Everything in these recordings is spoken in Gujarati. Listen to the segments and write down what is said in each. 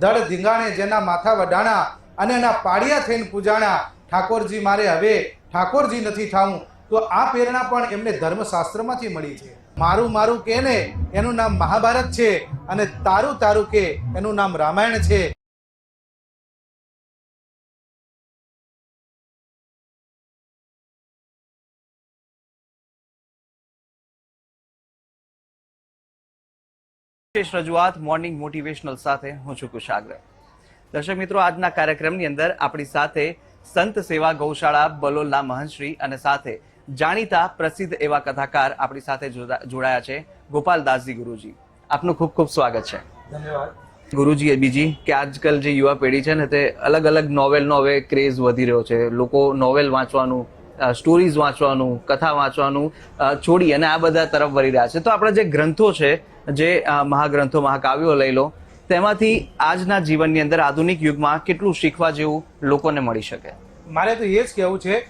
ધડ ધીંગાણે જેના માથા વડાણા અને એના પાડિયા થઈને પૂજાણા, ઠાકોરજી મારે હવે ઠાકોરજી નથી થાવું. તો આ પ્રેરણા પણ એમને ધર્મશાસ્ત્રમાંથી મળી છે. મારું મારું કે ને, એનું નામ મહાભારત છે અને તારું તારું કે, એનું નામ રામાયણ છે. વિશેષ રજૂઆત મોર્નિંગ મોટિવેશનલ સાથે હું છું કુશાગ્ર. દર્શક મિત્રો આજના કાર્યક્રમની અંદર આપણી સાથે સંત સેવા ગૌશાળા બલોલના મહંશ્રી અને સાથે જાણીતા પ્રસિદ્ધ એવા કથાકાર આપણી સાથે જોડાયા છે ગોપાલદાસજી ગુરુજી. આપનું ખૂબ ખૂબ સ્વાગત છે. ધન્યવાદ. ગુરુજી એ બીજી કે આજકાલ જે યુવા પેઢી છે ને તે અલગ અલગ નોવેલનો હવે ક્રેઝ વધી રહ્યો છે. લોકો નોવેલ વાંચવાનું સ્ટોરીઝ વાંચવાનું કથા વાંચવાનું છોડી અને આ બધા તરફ વળી રહ્યા છે. તો આપણા જે ગ્રંથો છે જે મહાગ્રંથો, મહાકાવ્યો લઈ લો, તેમાંથી આજના જીવનની અંદર આધુનિક યુગમાં કેટલું શીખવા જેવું લોકોને મળી શકે? મારે તો એ જ કહેવું છે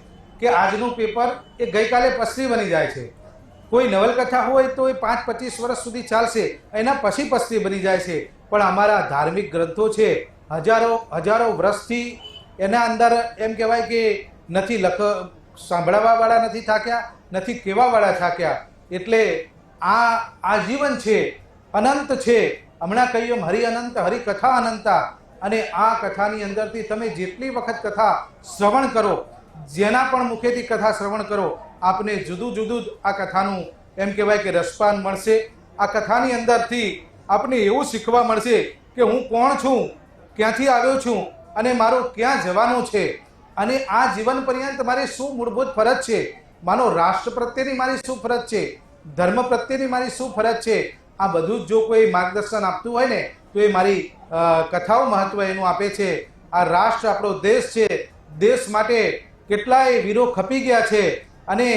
કે આજનું પેપર એ ગઈકાલે પસ્તી બની જાય છે. કોઈ નવલકથા હોય તો એ પાંચ પચીસ વર્ષ સુધી ચાલશે, એના પછી પસ્તી બની જાય છે. પણ અમારા ધાર્મિક ગ્રંથો છે, હજારો હજારો વર્ષથી એના અંદર એમ કહેવાય કે નથી લખ, સાંભળવાવાળા નથી થાક્યા, નથી કહેવાવાળા થાક્યા. એટલે આ આ જીવન છે, અનંત છે. હમણાં કહ્યું હરિ અનંત, હરિ કથા અનંતા. અને આ કથાની અંદરથી તમે જેટલી વખત કથા શ્રવણ કરો, જેના પણ મુખેથી કથા શ્રવણ કરો, આપને જુદું જુદું જ આ કથાનું એમ કહેવાય કે રસપાન મળશે. આ કથાની અંદરથી આપને એવું શીખવા મળશે કે હું કોણ છું, ક્યાંથી આવ્યો છું, અને મારું ક્યાં જવાનું છે. અને આ જીવન પર્યંત મારી શું મૂળભૂત ફરજ છે? માનો રાષ્ટ્ર પ્રત્યેની મારી શું ફરજ છે? ધર્મ પ્રત્યેની મારી શું ફરજ છે? આ બધું જ જો કોઈ માર્ગદર્શન આપતું હોય ને, તો એ મારી કથાઓ મહત્વ એનું આપે છે. આ રાષ્ટ્ર આપણો દેશ છે. દેશ માટે કેટલાય વીરો ખપી ગયા છે અને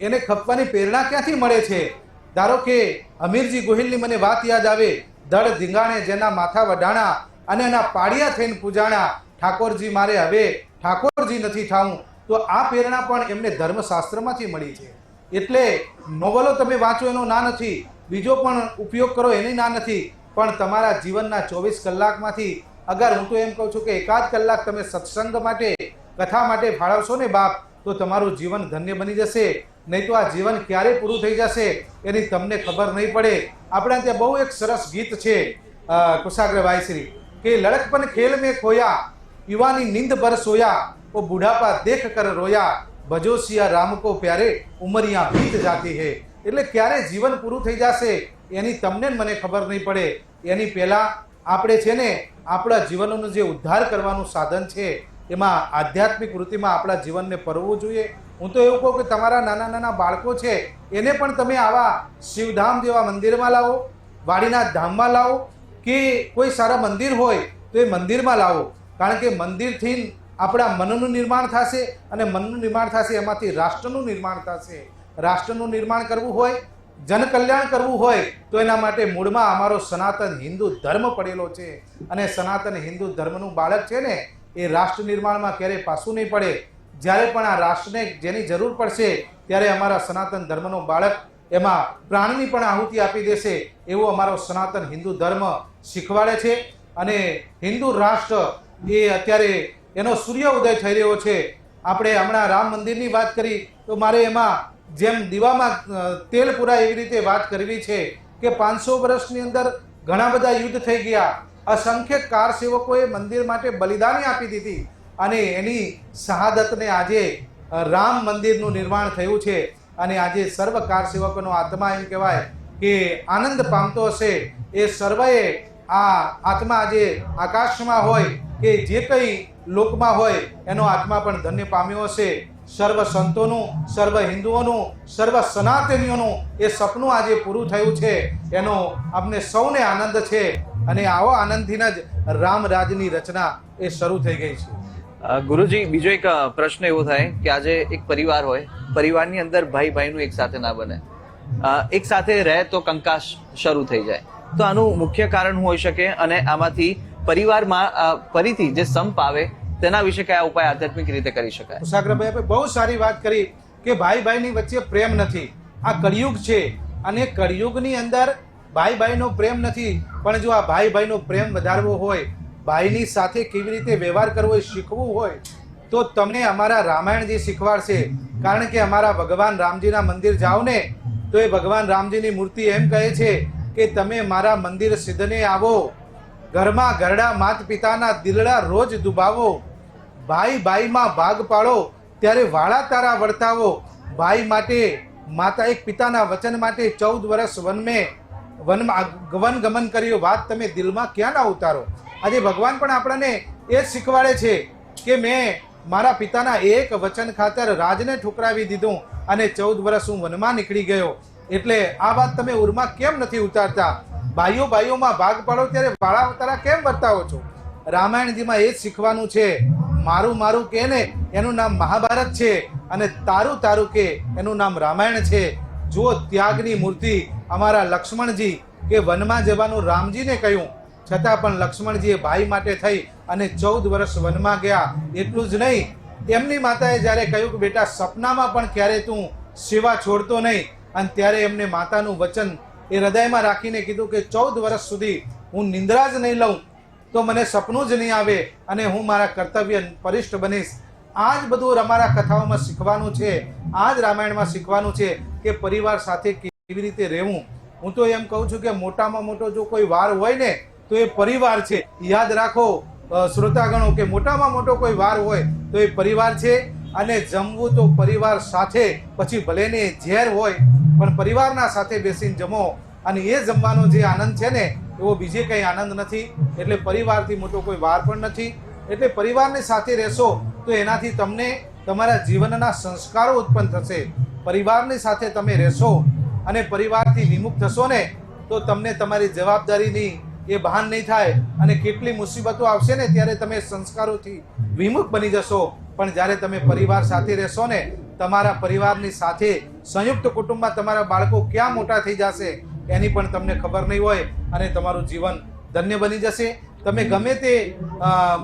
એને ખપવાની પ્રેરણા ક્યાંથી મળે છે? ધારો કે અમીરજી ગોહિલની મને વાત યાદ આવે. ધડ ધીંગાણે, જેના માથા વડાણા અને એના પાડિયા થઈને પૂજાણા, ઠાકોરજી મારે હવે ઠાકોરજી નથી થાવું તો આ પ્રેરણા પણ એમને ધર્મશાસ્ત્રમાંથી મળી છે. એટલે નોવલો તમે વાંચો એનો ના નથી. બીજો પણ ઉપયોગ કરો એની ના નથી. પણ તમારા જીવનના ચોવીસ કલાકમાંથી અગર હું તો એમ કહું છું કે એકાદ કલાક તમે સત્સંગ માટે કથા માટે ફાળવશો ને બાપ તો તમારું જીવન ધન્ય બની જશે. નહીં તો આ જીવન ક્યારે પૂરું થઈ જશે એની તમને ખબર નહીં પડે. આપણા ત્યાં બહુ એક સરસ ગીત છે અ, કુશાગ્રભાઈ શ્રી કે લડકપન ખેલ મેં ખોયા યુવાની નીંદ પર સોયા ઓ બુઢાપા દેખ કર રોયા ભજો સિયા રામ પ્યારે ઉમરિયા બીત જાતી હે. એટલે ક્યારે જીવન પૂરું થઈ જશે, એની તમને મને ખબર નહીં પડે. એની પહેલાં આપણે છે ને, આપણા જીવનનો જે ઉદ્ધાર કરવાનું સાધન છે, એમાં આધ્યાત્મિક વૃત્તિમાં આપણા જીવનને પરવું જોઈએ. હું તો એવું કહું કે તમારા નાના નાના બાળકો છે, એને પણ તમે આવા શિવધામ જેવા મંદિરમાં લાવો, વાડીના ધામમાં લાવો, કે કોઈ સારા મંદિર હોય તો એ મંદિરમાં લાવો. કારણ કે મંદિરથી આપણા મનનું નિર્માણ થશે અને મનનું નિર્માણ થશે, એમાંથી રાષ્ટ્રનું નિર્માણ થશે. રાષ્ટ્રનું નિર્માણ કરવું હોય, જનકલ્યાણ કરવું હોય, તો એના માટે મૂળમાં અમારો સનાતન હિન્દુ ધર્મ પડેલો છે. અને સનાતન હિન્દુ ધર્મનું બાળક છે ને, એ રાષ્ટ્ર નિર્માણમાં ક્યારેય પાછું નહીં પડે. જ્યારે પણ આ રાષ્ટ્રને જેની જરૂર પડશે, ત્યારે અમારા સનાતન ધર્મનો બાળક એમાં પ્રાણની પણ આહુતિ આપી દેશે, એવો અમારો સનાતન હિન્દુ ધર્મ શીખવાડે છે. અને હિન્દુ રાષ્ટ્ર એ અત્યારે એનો સૂર્ય ઉદય થઈ રહ્યો છે. આપણે હમણાં રામ મંદિરની વાત કરી, તો મારે એમાં જેમ દીવામાં તેલ પૂરા એવી રીતે વાત કરવી છે કે પાંચસો વર્ષની અંદર ઘણા બધા યુદ્ધ થઈ ગયા. અસંખ્ય કાર સેવકોએ મંદિર માટે બલિદાની આપી દીધી અને એની શહાદતને આજે રામ મંદિરનું નિર્માણ થયું છે. અને આજે સર્વ કાર સેવકોનો આત્મા એમ કહેવાય કે આનંદ પામતો હશે. એ સર્વએ આ આત્મા આજે આકાશમાં હોય કે જે કંઈ લોકમાં હોય, એનો આત્મા પણ ધન્ય પામ્યો હશે. સર્વ સંતોનું, સર્વ હિન્દુઓનું, સર્વ સનાતનીઓનું એ સપનું આજે પૂરું થયું છે. એનો અમને સૌને આનંદ છે અને આવો આનંદથી જ રામ રાજની રચના એ શરૂ થઈ ગઈ છે. ગુરુજી, બીજો એક પ્રશ્ન એવો થાય કે આજે એક પરિવાર હોય, પરિવારની અંદર ભાઈ ભાઈનું એક સાથે ના બને. એક સાથે રહે તો કંકાશ શરૂ થઈ જાય. તો આનું મુખ્ય કારણ હોઈ શકે? અને આમાંથી પરિવારમાં ફરીથી જે સંપ આવે તેના વિશે કયા ઉપાય આધ્યાત્મિક રીતે કરી શકાય? કુશાગ્રભાઈ આપણે બહુ સારી વાત કરી કે ભાઈ ભાઈની વચ્ચે પ્રેમ નથી. આ કળિયુગ છે અને કળિયુગની અંદર ભાઈ ભાઈનો પ્રેમ નથી. પણ જો આ ભાઈ ભાઈનો પ્રેમ વધારવો હોય, ભાઈની સાથે કેવી રીતે વ્યવહાર કરવો એ શીખવું હોય, તો તમને અમારા રામાયણજી શીખવાડશે, કારણ કે અમારા ભગવાન રામજીના મંદિર જાઓ ને, તો એ ભગવાન રામજીની મૂર્તિ એમ કહે છે કે તમે મારા મંદિર સિદ્ધને આવો, ઘરમાં ઘરડા માત પિતાના દિલડા રોજ દુભાવો ભાઈ ભાઈમાં ભાગ પાડો, ત્યારે વાળા તારા વર્તાવો. ભાઈ માટે, માતા એક પિતાના વચન માટે ચૌદ વર્ષ વનમે, વનમાં ગમન ગમન કર્યું. વાત તમે દિલમાં ક્યાં ના ઉતારો? આજે ભગવાન પણ આપણને એ શીખવાડે છે કે મેં મારા પિતાના એક વચન ખાતર રાજને ઠુકરાવી દીધું અને ચૌદ વર્ષ હું વનમાં નીકળી ગયો. એટલે આ વાત તમે ઉરમાં કેમ નથી ઉતારતા? ભાઈઓ ભાઈઓમાં ભાગ પાડો, ત્યારે વાળા તારા કેમ વર્તાવો છો? રામાયણજીમાં એ જ શીખવાનું છે. મારું મારું કે ને, એનું નામ મહાભારત છે અને તારું તારું કે, એનું નામ રામાયણ છે. જુઓ ત્યાગની મૂર્તિ અમારા લક્ષ્મણજી કે વનમાં જવાનું રામજીને કહ્યું. છતાં પણ લક્ષ્મણજીએ ભાઈ માટે થઈ અને ચૌદ વર્ષ વનમાં ગયા. એટલું જ નહીં, એમની માતાએ જ્યારે કહ્યું કે, બેટા, સપનામાં પણ ક્યારે તું સેવા છોડતો નહીં. અને ત્યારે એમને માતાનું વચન એ હૃદયમાં રાખીને કીધું કે, ચૌદ વર્ષ સુધી હું નિંદ્રા જ નહીં લઉં. તો મને સપનું જ નહીં આવે અને હું મારા કર્તવ્ય પરિષ્ઠ બનીશ. આ જ બધું અમારા કથાઓમાં શીખવાનું છે. આ જ રામાયણમાં શીખવાનું છે કે પરિવાર સાથે કેવી રીતે રહેવું. હું તો એમ કહું છું કે મોટામાં મોટો જો કોઈ વાર હોય ને, તો એ પરિવાર છે. યાદ રાખો શ્રોતાગણો, કે મોટામાં મોટો કોઈ વાર હોય, તો એ પરિવાર છે. અને જમવું તો પરિવાર સાથે, પછી ભલે ને ઝેર હોય, પણ પરિવારના સાથે બેસીને જમો. અને એ જમવાનો જે આનંદ છે ને, એવો બીજે કંઈ આનંદ નથી. એટલે પરિવારથી મોટો કોઈ વાર પણ નથી. એટલે પરિવારની સાથે રહેશો તો એનાથી તમને તમારા જીવનના સંસ્કારો ઉત્પન્ન થશે. પરિવારની સાથે તમે રહેશો અને પરિવારથી વિમુખ થશો ને, તો તમને તમારી જવાબદારીની એ ભાન નહીં થાય અને કેટલી મુસીબતો આવશે ને, ત્યારે તમે સંસ્કારોથી વિમુખ બની જશો. પણ જ્યારે તમે પરિવાર સાથે રહેશો ને, તમારા પરિવારની સાથે સંયુક્ત કુટુંબમાં તમારા બાળકો ક્યાં મોટા થઈ જશે? એની પણ તમને ખબર નહીં હોય અને તમારું જીવન ધન્ય બની જશે. તમે ગમે તે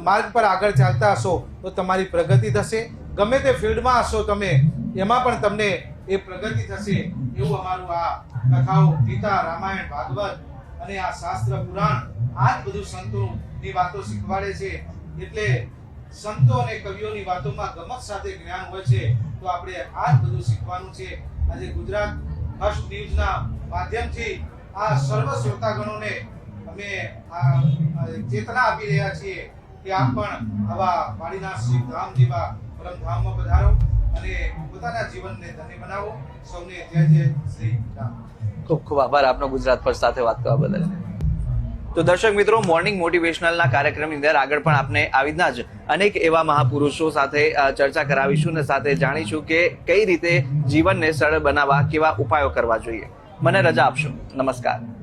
માર્ગ પર આગળ ચાલતા હશો તો તમારી પ્રગતિ થશે. ગમે તે ફિલ્ડમાં હશો તમે, એમાં પણ તમને એ પ્રગતિ થશે એવું અમારું આ કથાઓ, ગીતા, રામાયણ, ભાગવત અને આ શાસ્ત્ર, પુરાણ, આ જ બધું સંતોની વાતો શીખવાડે છે. એટલે સંતો અને કવિઓની વાતોમાં ગમત સાથે જ્ઞાન હોય છે, તો આપણે આ જ બધું શીખવાનું છે. આજે ગુજરાત ફર્સ્ટ ન્યૂઝના માધ્યમથી આ સર્વ શ્રોતાગણોને અમે આ ચેતના આપી રહ્યા છીએ કે આપ પણ આવા વાડીના શ્રી ધામ જેવા પરમ પધારો અને પોતાના જીવનને ધન્ય બનાવો. સૌને જય જય શ્રી રામ. ખૂબ ખૂબ આભાર આપનો ગુજરાત પર સાથે વાત કરવા બદલ. તો દર્શક મિત્રો મોર્નિંગ મોટિવેશનલના કાર્યક્રમની અંદર આગળ પણ આપણે આવી જ અનેક એવા મહાપુરુષો સાથે ચર્ચા કરાવીશું અને સાથે જાણીશું કે કઈ રીતે જીવનને સરળ બનાવવા, કેવા ઉપાયો કરવા જોઈએ. મને રજા આપશો. નમસ્કાર.